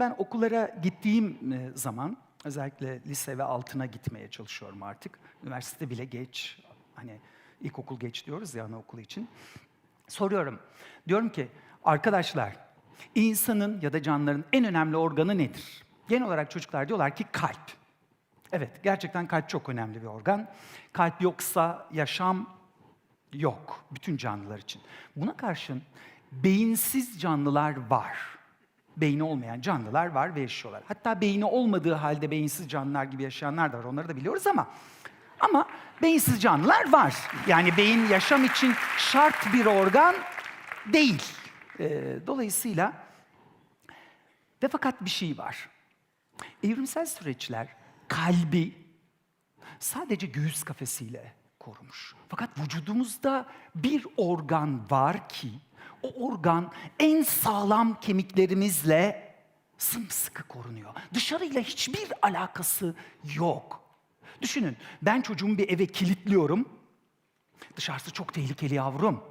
Ben okullara gittiğim e, zaman özellikle lise ve altına gitmeye çalışıyorum artık. Üniversite bile geç. Hani ilkokul geç diyoruz ya anaokulu için. Soruyorum. Diyorum ki arkadaşlar insanın ya da canlıların en önemli organı nedir? Genel olarak çocuklar diyorlar ki kalp. Evet, gerçekten kalp çok önemli bir organ. Kalp yoksa yaşam yok bütün canlılar için. Buna karşın beyinsiz canlılar var. Beyni olmayan canlılar var ve yaşıyorlar. Hatta beyni olmadığı halde beyinsiz canlılar gibi yaşayanlar da var. Onları da biliyoruz ama ama beyinsiz canlılar var. Yani beyin yaşam için şart bir organ değil. Ee, dolayısıyla ve fakat bir şey var. Evrimsel süreçler kalbi sadece göğüs kafesiyle korumuş. Fakat vücudumuzda bir organ var ki o organ en sağlam kemiklerimizle sımsıkı korunuyor. Dışarıyla hiçbir alakası yok. Düşünün ben çocuğumu bir eve kilitliyorum. Dışarısı çok tehlikeli yavrum.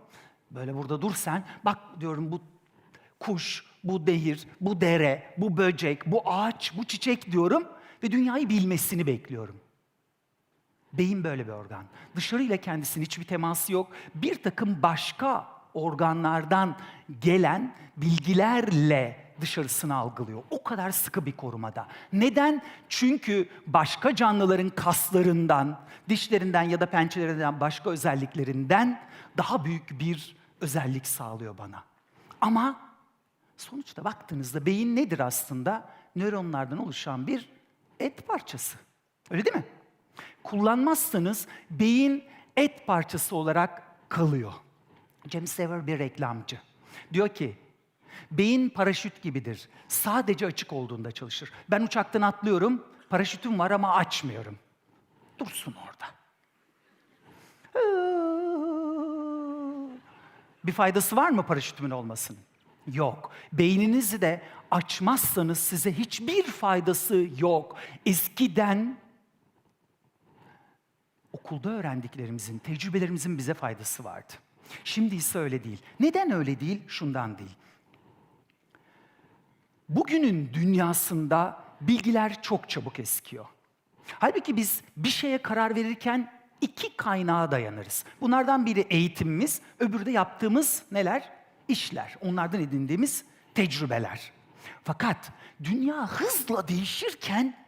Böyle burada dur sen. Bak diyorum bu kuş, bu dehir, bu dere, bu böcek, bu ağaç, bu çiçek diyorum ve dünyayı bilmesini bekliyorum. Beyin böyle bir organ. Dışarıyla kendisinin hiçbir teması yok. Bir takım başka organlardan gelen bilgilerle dışarısını algılıyor. O kadar sıkı bir korumada. Neden? Çünkü başka canlıların kaslarından, dişlerinden ya da pençelerinden başka özelliklerinden daha büyük bir özellik sağlıyor bana. Ama sonuçta baktığınızda beyin nedir aslında? Nöronlardan oluşan bir et parçası. Öyle değil mi? Kullanmazsanız beyin et parçası olarak kalıyor. Cem Sever bir reklamcı. Diyor ki, beyin paraşüt gibidir. Sadece açık olduğunda çalışır. Ben uçaktan atlıyorum, paraşütüm var ama açmıyorum. Dursun orada. Bir faydası var mı paraşütümün olmasının? Yok. Beyninizi de açmazsanız size hiçbir faydası yok. Eskiden okulda öğrendiklerimizin, tecrübelerimizin bize faydası vardı. Şimdi ise öyle değil. Neden öyle değil? Şundan değil. Bugünün dünyasında bilgiler çok çabuk eskiyor. Halbuki biz bir şeye karar verirken iki kaynağa dayanırız. Bunlardan biri eğitimimiz, öbürü de yaptığımız neler? İşler. Onlardan edindiğimiz tecrübeler. Fakat dünya hızla değişirken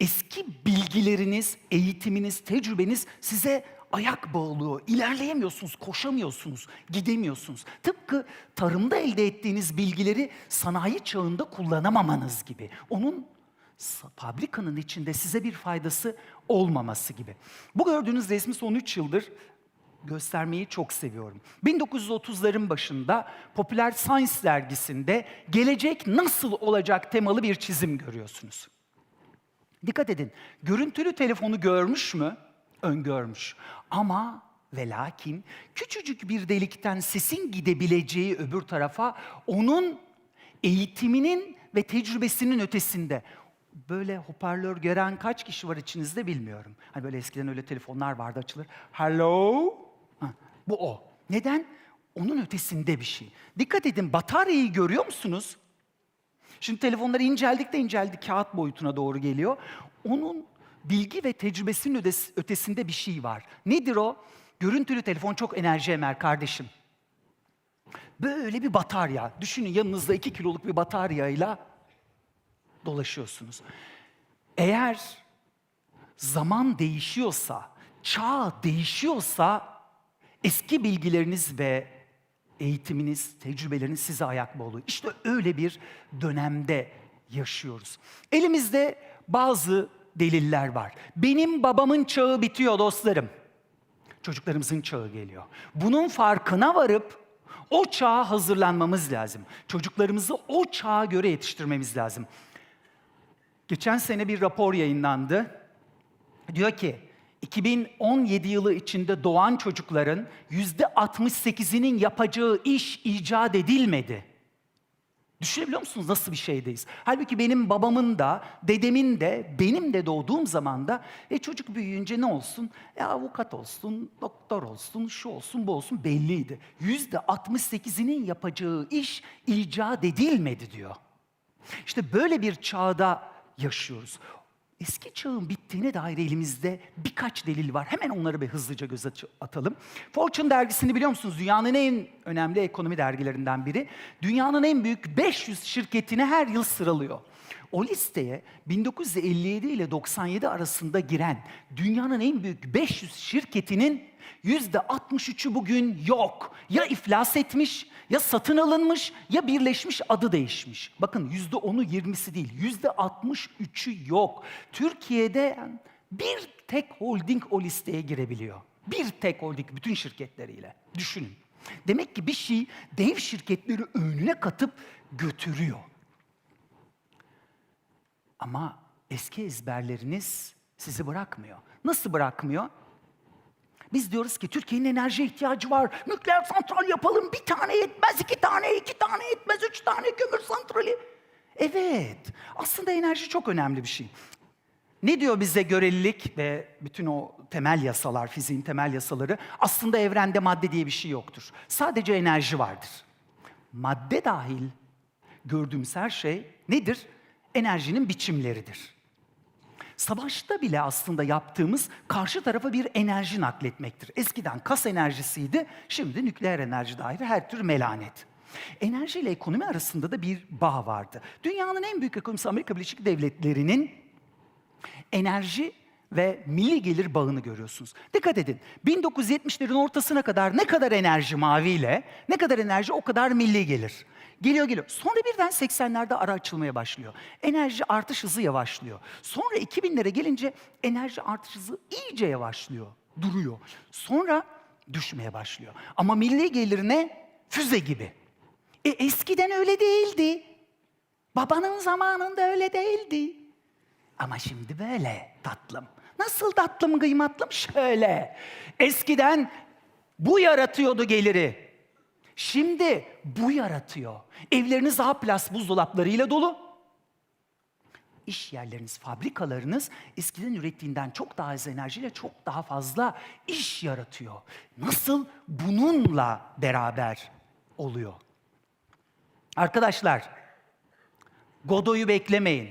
eski bilgileriniz, eğitiminiz, tecrübeniz size ayak bağlıyor. İlerleyemiyorsunuz, koşamıyorsunuz, gidemiyorsunuz. Tıpkı tarımda elde ettiğiniz bilgileri sanayi çağında kullanamamanız gibi. Onun fabrikanın içinde size bir faydası olmaması gibi. Bu gördüğünüz resmi son 3 yıldır göstermeyi çok seviyorum. 1930'ların başında Popüler Science dergisinde gelecek nasıl olacak temalı bir çizim görüyorsunuz. Dikkat edin, görüntülü telefonu görmüş mü? Öngörmüş. Ama ve lakin küçücük bir delikten sesin gidebileceği öbür tarafa onun eğitiminin ve tecrübesinin ötesinde. Böyle hoparlör gören kaç kişi var içinizde bilmiyorum. Hani böyle eskiden öyle telefonlar vardı açılır. Hello? Ha, bu o. Neden? Onun ötesinde bir şey. Dikkat edin bataryayı görüyor musunuz? Şimdi telefonlar inceldik de inceldi kağıt boyutuna doğru geliyor. Onun bilgi ve tecrübesinin ötesinde bir şey var. Nedir o? Görüntülü telefon çok enerji emer kardeşim. Böyle bir batarya. Düşünün yanınızda iki kiloluk bir bataryayla dolaşıyorsunuz. Eğer zaman değişiyorsa, çağ değişiyorsa eski bilgileriniz ve eğitiminiz, tecrübeleriniz size ayak bağlıyor. İşte öyle bir dönemde yaşıyoruz. Elimizde bazı deliller var. Benim babamın çağı bitiyor dostlarım. Çocuklarımızın çağı geliyor. Bunun farkına varıp o çağa hazırlanmamız lazım. Çocuklarımızı o çağa göre yetiştirmemiz lazım. Geçen sene bir rapor yayınlandı. Diyor ki 2017 yılı içinde doğan çocukların yüzde 68'inin yapacağı iş icat edilmedi. Düşünebiliyor musunuz nasıl bir şeydeyiz? Halbuki benim babamın da, dedemin de, benim de doğduğum zaman da e çocuk büyüyünce ne olsun? E avukat olsun, doktor olsun, şu olsun, bu olsun belliydi. Yüzde 68'inin yapacağı iş icat edilmedi diyor. İşte böyle bir çağda yaşıyoruz. Eski çağın bittiğine dair elimizde birkaç delil var. Hemen onları bir hızlıca göz atalım. Fortune dergisini biliyor musunuz? Dünyanın en önemli ekonomi dergilerinden biri. Dünyanın en büyük 500 şirketini her yıl sıralıyor. O listeye 1957 ile 97 arasında giren dünyanın en büyük 500 şirketinin %63'ü bugün yok. Ya iflas etmiş, ya satın alınmış, ya birleşmiş adı değişmiş. Bakın %10'u 20'si değil, %63'ü yok. Türkiye'de bir tek holding o listeye girebiliyor. Bir tek holding bütün şirketleriyle. Düşünün. Demek ki bir şey dev şirketleri önüne katıp götürüyor. Ama eski ezberleriniz sizi bırakmıyor. Nasıl bırakmıyor? Biz diyoruz ki Türkiye'nin enerji ihtiyacı var. Nükleer santral yapalım. Bir tane yetmez, iki tane, iki tane yetmez, üç tane kömür santrali. Evet, aslında enerji çok önemli bir şey. Ne diyor bize görelilik ve bütün o temel yasalar, fiziğin temel yasaları? Aslında evrende madde diye bir şey yoktur. Sadece enerji vardır. Madde dahil gördüğümüz her şey nedir? Enerjinin biçimleridir. Savaşta bile aslında yaptığımız karşı tarafa bir enerji nakletmektir. Eskiden kas enerjisiydi, şimdi nükleer enerji dair her tür melanet. Enerji ile ekonomi arasında da bir bağ vardı. Dünyanın en büyük ekonomisi Amerika Birleşik Devletleri'nin enerji ve milli gelir bağını görüyorsunuz. Dikkat edin. 1970'lerin ortasına kadar ne kadar enerji maviyle, ne kadar enerji o kadar milli gelir. Geliyor geliyor. Sonra birden 80'lerde ara açılmaya başlıyor. Enerji artış hızı yavaşlıyor. Sonra 2000'lere gelince enerji artış hızı iyice yavaşlıyor. Duruyor. Sonra düşmeye başlıyor. Ama milli gelirine füze gibi. E eskiden öyle değildi. Babanın zamanında öyle değildi. Ama şimdi böyle tatlım. Nasıl tatlım kıymatlım? Şöyle. Eskiden bu yaratıyordu geliri. Şimdi bu yaratıyor. Evleriniz daha plas buzdolaplarıyla dolu. İş yerleriniz, fabrikalarınız eskiden ürettiğinden çok daha az enerjiyle çok daha fazla iş yaratıyor. Nasıl bununla beraber oluyor? Arkadaşlar, Godoy'u beklemeyin.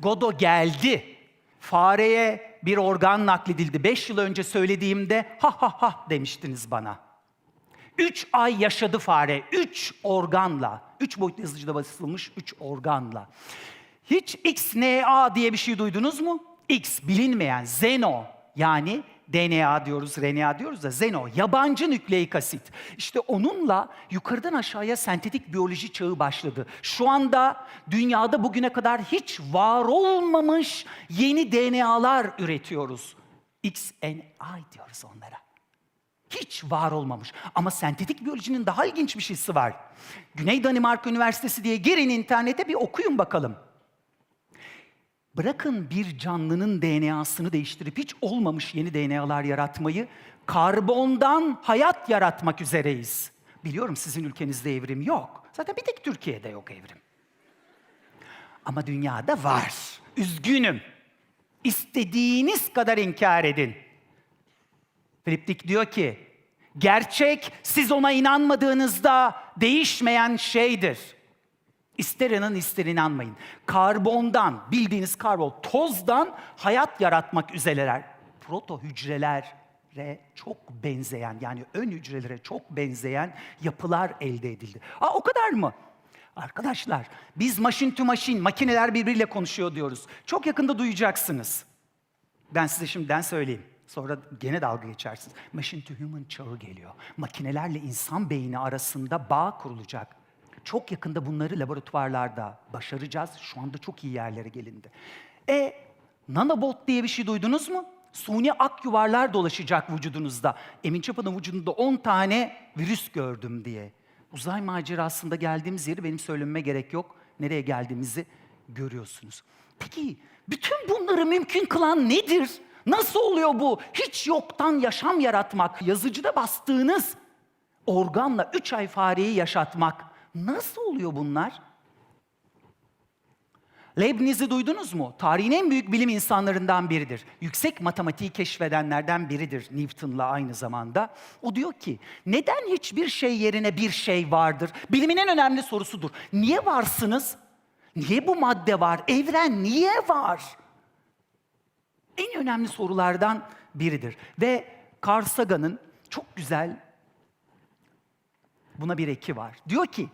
Godo geldi. Fareye bir organ nakledildi. Beş yıl önce söylediğimde ha ha ha demiştiniz bana. Üç ay yaşadı fare. Üç organla. Üç boyutlu yazıcıda basılmış üç organla. Hiç XNA diye bir şey duydunuz mu? X bilinmeyen, Zeno yani DNA diyoruz, RNA diyoruz da Zeno, yabancı nükleik asit. İşte onunla yukarıdan aşağıya sentetik biyoloji çağı başladı. Şu anda dünyada bugüne kadar hiç var olmamış yeni DNA'lar üretiyoruz. XNI diyoruz onlara. Hiç var olmamış. Ama sentetik biyolojinin daha ilginç bir şeysi var. Güney Danimarka Üniversitesi diye girin internete bir okuyun bakalım. Bırakın bir canlının DNA'sını değiştirip hiç olmamış yeni DNA'lar yaratmayı, karbondan hayat yaratmak üzereyiz. Biliyorum sizin ülkenizde evrim yok. Zaten bir tek Türkiye'de yok evrim. Ama dünyada var. Üzgünüm. İstediğiniz kadar inkar edin. Philip Dick diyor ki, gerçek siz ona inanmadığınızda değişmeyen şeydir. İster inanın ister inanmayın. Karbondan, bildiğiniz karbon, tozdan hayat yaratmak üzereler. Proto hücrelere çok benzeyen, yani ön hücrelere çok benzeyen yapılar elde edildi. Aa, o kadar mı? Arkadaşlar, biz machine to machine, makineler birbiriyle konuşuyor diyoruz. Çok yakında duyacaksınız. Ben size şimdiden söyleyeyim. Sonra gene dalga geçersiniz. Machine to human çağı geliyor. Makinelerle insan beyni arasında bağ kurulacak. Çok yakında bunları laboratuvarlarda başaracağız. Şu anda çok iyi yerlere gelindi. E, nanobot diye bir şey duydunuz mu? Suni ak yuvarlar dolaşacak vücudunuzda. Emin Çapa'nın vücudunda 10 tane virüs gördüm diye. Uzay macerasında geldiğimiz yeri benim söylememe gerek yok. Nereye geldiğimizi görüyorsunuz. Peki bütün bunları mümkün kılan nedir? Nasıl oluyor bu? Hiç yoktan yaşam yaratmak, yazıcıda bastığınız organla 3 ay fareyi yaşatmak. Nasıl oluyor bunlar? Leibniz'i duydunuz mu? Tarihin en büyük bilim insanlarından biridir. Yüksek matematiği keşfedenlerden biridir Newton'la aynı zamanda. O diyor ki, neden hiçbir şey yerine bir şey vardır? Bilimin en önemli sorusudur. Niye varsınız? Niye bu madde var? Evren niye var? En önemli sorulardan biridir. Ve Carl Sagan'ın çok güzel buna bir eki var. Diyor ki,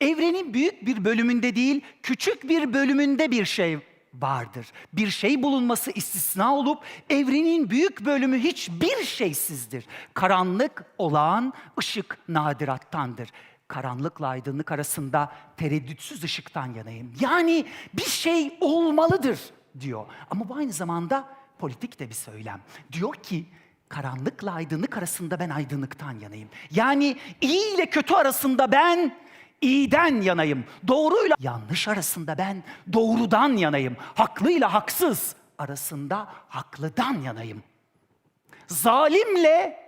evrenin büyük bir bölümünde değil, küçük bir bölümünde bir şey vardır. Bir şey bulunması istisna olup evrenin büyük bölümü hiçbir şeysizdir. Karanlık olağan, ışık nadirattandır. Karanlıkla aydınlık arasında tereddütsüz ışıktan yanayım. Yani bir şey olmalıdır diyor. Ama bu aynı zamanda politik de bir söylem. Diyor ki karanlıkla aydınlık arasında ben aydınlıktan yanayım. Yani iyi ile kötü arasında ben iyiden yanayım. Doğruyla yanlış arasında ben doğrudan yanayım. Haklıyla haksız arasında haklıdan yanayım. Zalimle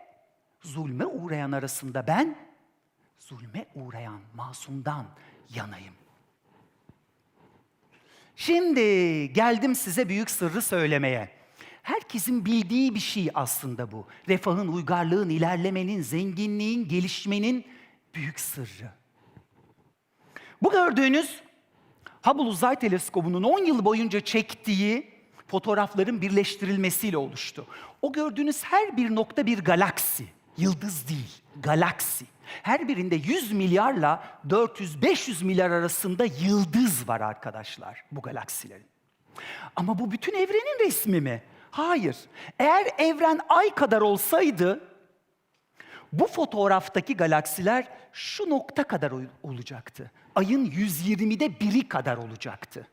zulme uğrayan arasında ben zulme uğrayan masumdan yanayım. Şimdi geldim size büyük sırrı söylemeye. Herkesin bildiği bir şey aslında bu. Refahın, uygarlığın, ilerlemenin, zenginliğin, gelişmenin büyük sırrı. Bu gördüğünüz Hubble Uzay Teleskobu'nun 10 yıl boyunca çektiği fotoğrafların birleştirilmesiyle oluştu. O gördüğünüz her bir nokta bir galaksi. Yıldız değil, galaksi. Her birinde 100 milyarla 400-500 milyar arasında yıldız var arkadaşlar bu galaksilerin. Ama bu bütün evrenin resmi mi? Hayır. Eğer evren ay kadar olsaydı bu fotoğraftaki galaksiler şu nokta kadar ol- olacaktı. Ayın 120'de biri kadar olacaktı.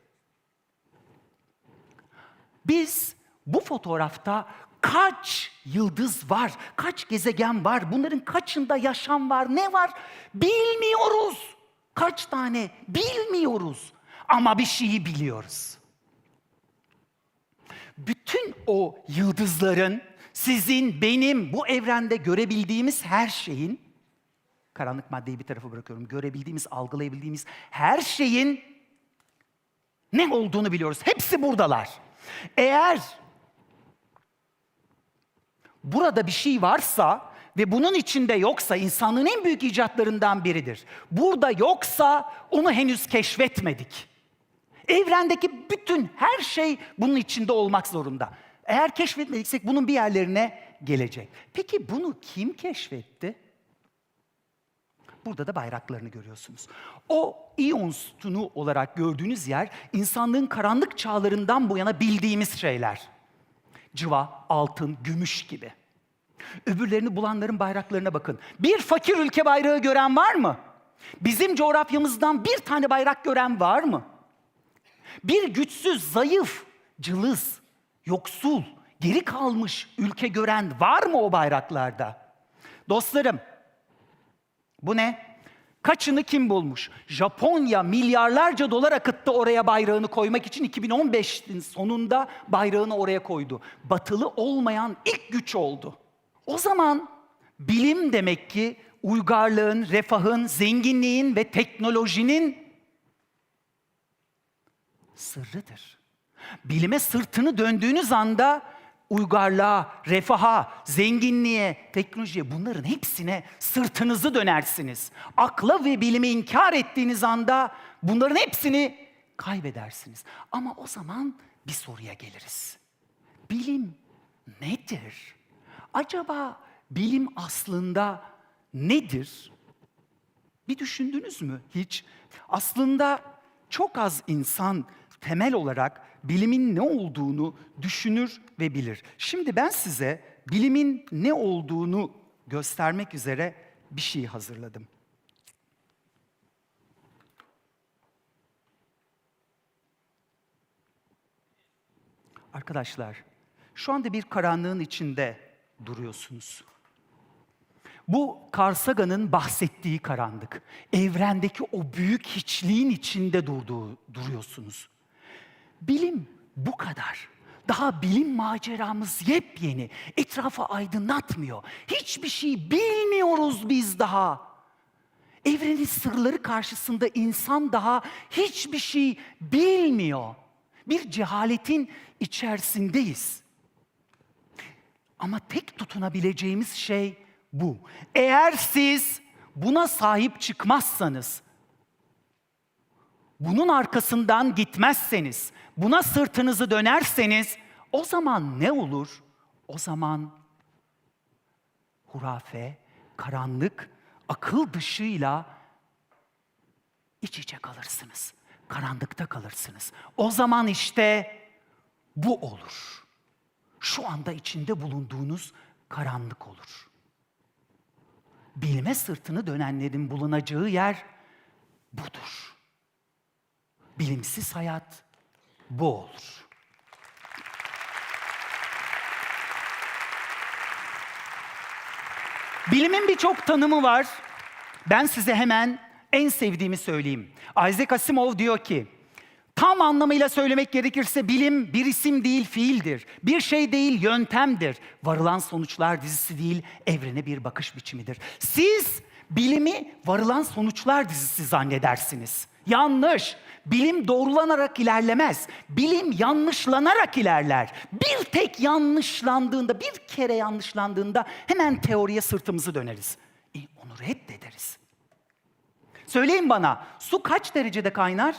Biz bu fotoğrafta kaç yıldız var, kaç gezegen var, bunların kaçında yaşam var, ne var bilmiyoruz. Kaç tane bilmiyoruz ama bir şeyi biliyoruz. Bütün o yıldızların, sizin, benim, bu evrende görebildiğimiz her şeyin, karanlık maddeyi bir tarafa bırakıyorum, görebildiğimiz, algılayabildiğimiz her şeyin ne olduğunu biliyoruz. Hepsi buradalar. Eğer burada bir şey varsa ve bunun içinde yoksa insanlığın en büyük icatlarından biridir. Burada yoksa onu henüz keşfetmedik. Evrendeki bütün her şey bunun içinde olmak zorunda. Eğer keşfetmediksek bunun bir yerlerine gelecek. Peki bunu kim keşfetti? Burada da bayraklarını görüyorsunuz. O iyon sütunu olarak gördüğünüz yer insanlığın karanlık çağlarından bu yana bildiğimiz şeyler. Cıva, altın, gümüş gibi. Öbürlerini bulanların bayraklarına bakın. Bir fakir ülke bayrağı gören var mı? Bizim coğrafyamızdan bir tane bayrak gören var mı? Bir güçsüz, zayıf, cılız, yoksul, geri kalmış ülke gören var mı o bayraklarda? Dostlarım, bu ne? Kaçını kim bulmuş? Japonya milyarlarca dolar akıttı oraya bayrağını koymak için 2015'in sonunda bayrağını oraya koydu. Batılı olmayan ilk güç oldu. O zaman bilim demek ki uygarlığın, refahın, zenginliğin ve teknolojinin sırrıdır. Bilime sırtını döndüğünüz anda uygarlığa, refaha, zenginliğe, teknolojiye bunların hepsine sırtınızı dönersiniz. Akla ve bilimi inkar ettiğiniz anda bunların hepsini kaybedersiniz. Ama o zaman bir soruya geliriz. Bilim nedir? Acaba bilim aslında nedir? Bir düşündünüz mü hiç? Aslında çok az insan temel olarak bilimin ne olduğunu düşünür ve bilir. Şimdi ben size bilimin ne olduğunu göstermek üzere bir şey hazırladım. Arkadaşlar, şu anda bir karanlığın içinde duruyorsunuz. Bu Carl Sagan'ın bahsettiği karanlık. Evrendeki o büyük hiçliğin içinde durduğu, duruyorsunuz. Bilim bu kadar. Daha bilim maceramız yepyeni. Etrafı aydınlatmıyor. Hiçbir şey bilmiyoruz biz daha. Evrenin sırları karşısında insan daha hiçbir şey bilmiyor. Bir cehaletin içerisindeyiz. Ama tek tutunabileceğimiz şey bu. Eğer siz buna sahip çıkmazsanız bunun arkasından gitmezseniz, buna sırtınızı dönerseniz o zaman ne olur? O zaman hurafe, karanlık, akıl dışıyla iç içe kalırsınız. Karanlıkta kalırsınız. O zaman işte bu olur. Şu anda içinde bulunduğunuz karanlık olur. Bilime sırtını dönenlerin bulunacağı yer budur. Bilimsiz hayat bu olur. Bilimin birçok tanımı var. Ben size hemen en sevdiğimi söyleyeyim. Isaac Asimov diyor ki, tam anlamıyla söylemek gerekirse bilim bir isim değil fiildir. Bir şey değil yöntemdir. Varılan sonuçlar dizisi değil evrene bir bakış biçimidir. Siz bilimi varılan sonuçlar dizisi zannedersiniz. Yanlış. Bilim doğrulanarak ilerlemez. Bilim yanlışlanarak ilerler. Bir tek yanlışlandığında, bir kere yanlışlandığında hemen teoriye sırtımızı döneriz. E, onu reddederiz. Söyleyin bana, su kaç derecede kaynar?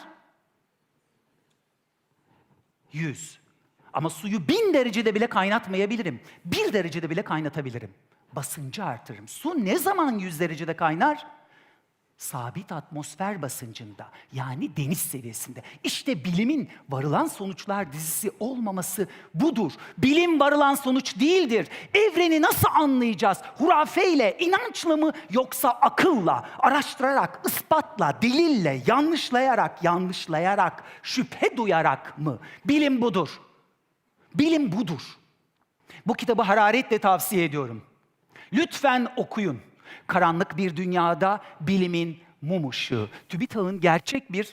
100. Ama suyu bin derecede bile kaynatmayabilirim. Bir derecede bile kaynatabilirim. Basıncı artırırım. Su ne zaman 100 derecede kaynar? Sabit atmosfer basıncında yani deniz seviyesinde. İşte bilimin varılan sonuçlar dizisi olmaması budur. Bilim varılan sonuç değildir. Evreni nasıl anlayacağız? Hurafeyle, inançla mı yoksa akılla, araştırarak, ispatla, delille, yanlışlayarak, yanlışlayarak, şüphe duyarak mı? Bilim budur. Bilim budur. Bu kitabı hararetle tavsiye ediyorum. Lütfen okuyun. Karanlık bir dünyada bilimin mum ışığı. TÜBİTAK'ın gerçek bir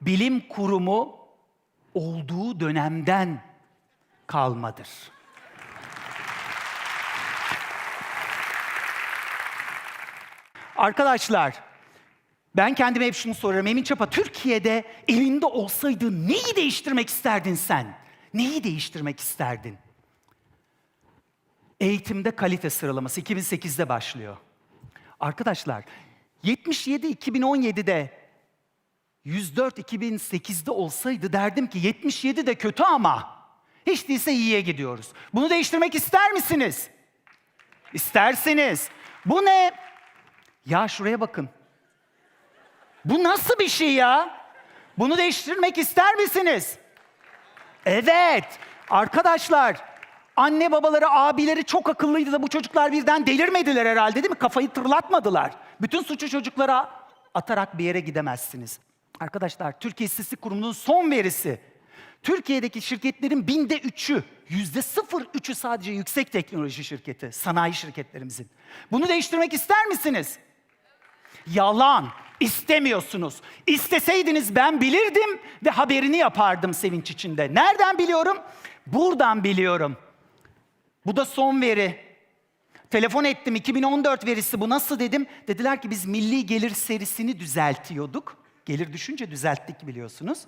bilim kurumu olduğu dönemden kalmadır. Arkadaşlar, ben kendime hep şunu soruyorum. Emin Çapa, Türkiye'de elinde olsaydı neyi değiştirmek isterdin sen? Neyi değiştirmek isterdin? Eğitimde kalite sıralaması 2008'de başlıyor. Arkadaşlar 77 2017'de 104 2008'de olsaydı derdim ki 77 de kötü ama hiç değilse iyiye gidiyoruz. Bunu değiştirmek ister misiniz? İstersiniz. Bu ne? Ya şuraya bakın. Bu nasıl bir şey ya? Bunu değiştirmek ister misiniz? Evet. Arkadaşlar Anne babaları, abileri çok akıllıydı da bu çocuklar birden delirmediler herhalde değil mi? Kafayı tırlatmadılar. Bütün suçu çocuklara atarak bir yere gidemezsiniz. Arkadaşlar Türkiye İstatistik Kurumu'nun son verisi. Türkiye'deki şirketlerin binde üçü, yüzde sıfır üçü sadece yüksek teknoloji şirketi, sanayi şirketlerimizin. Bunu değiştirmek ister misiniz? Yalan. istemiyorsunuz. İsteseydiniz ben bilirdim ve haberini yapardım sevinç içinde. Nereden biliyorum? Buradan biliyorum. Bu da son veri. Telefon ettim 2014 verisi bu nasıl dedim. Dediler ki biz milli gelir serisini düzeltiyorduk. Gelir düşünce düzelttik biliyorsunuz.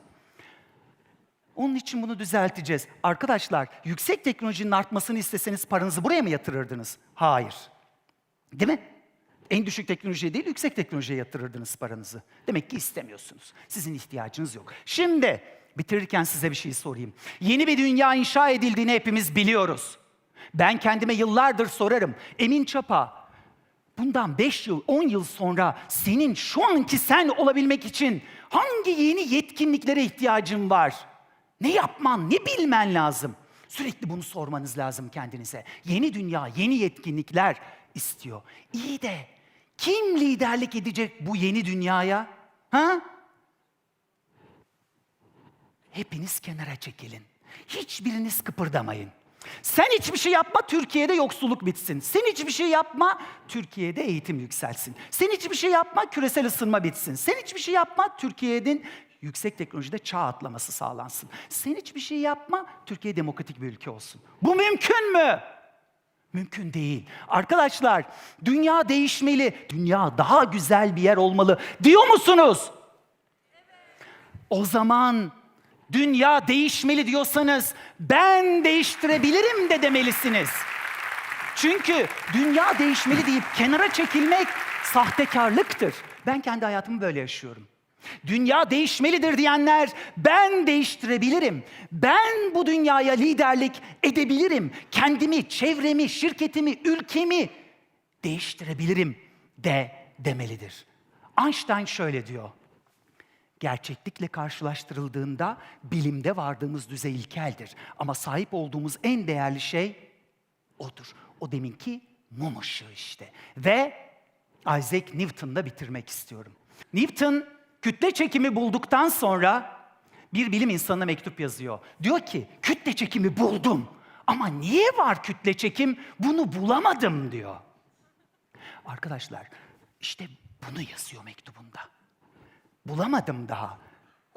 Onun için bunu düzelteceğiz. Arkadaşlar yüksek teknolojinin artmasını isteseniz paranızı buraya mı yatırırdınız? Hayır. Değil mi? En düşük teknolojiye değil, yüksek teknolojiye yatırırdınız paranızı. Demek ki istemiyorsunuz. Sizin ihtiyacınız yok. Şimdi bitirirken size bir şey sorayım. Yeni bir dünya inşa edildiğini hepimiz biliyoruz. Ben kendime yıllardır sorarım. Emin Çapa, bundan 5 yıl, 10 yıl sonra senin şu anki sen olabilmek için hangi yeni yetkinliklere ihtiyacın var? Ne yapman, ne bilmen lazım? Sürekli bunu sormanız lazım kendinize. Yeni dünya, yeni yetkinlikler istiyor. İyi de kim liderlik edecek bu yeni dünyaya? Ha? Hepiniz kenara çekilin. Hiçbiriniz kıpırdamayın. Sen hiçbir şey yapma Türkiye'de yoksulluk bitsin. Sen hiçbir şey yapma Türkiye'de eğitim yükselsin. Sen hiçbir şey yapma küresel ısınma bitsin. Sen hiçbir şey yapma Türkiye'nin yüksek teknolojide çağ atlaması sağlansın. Sen hiçbir şey yapma Türkiye demokratik bir ülke olsun. Bu mümkün mü? Mümkün değil. Arkadaşlar dünya değişmeli. Dünya daha güzel bir yer olmalı. Diyor musunuz? O zaman dünya değişmeli diyorsanız ben değiştirebilirim de demelisiniz. Çünkü dünya değişmeli deyip kenara çekilmek sahtekarlıktır. Ben kendi hayatımı böyle yaşıyorum. Dünya değişmelidir diyenler ben değiştirebilirim. Ben bu dünyaya liderlik edebilirim. Kendimi, çevremi, şirketimi, ülkemi değiştirebilirim de demelidir. Einstein şöyle diyor. Gerçeklikle karşılaştırıldığında bilimde vardığımız düzey ilkeldir. Ama sahip olduğumuz en değerli şey odur. O deminki mum ışığı işte. Ve Isaac Newton'la bitirmek istiyorum. Newton kütle çekimi bulduktan sonra bir bilim insanına mektup yazıyor. Diyor ki kütle çekimi buldum ama niye var kütle çekim bunu bulamadım diyor. Arkadaşlar işte bunu yazıyor mektubunda. Bulamadım daha.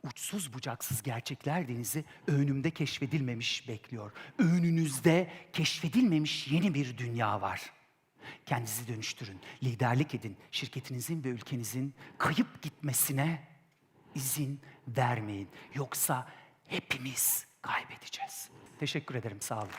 Uçsuz bucaksız gerçekler denizi önümde keşfedilmemiş bekliyor. Önünüzde keşfedilmemiş yeni bir dünya var. Kendinizi dönüştürün, liderlik edin. Şirketinizin ve ülkenizin kayıp gitmesine izin vermeyin. Yoksa hepimiz kaybedeceğiz. Teşekkür ederim, sağ olun.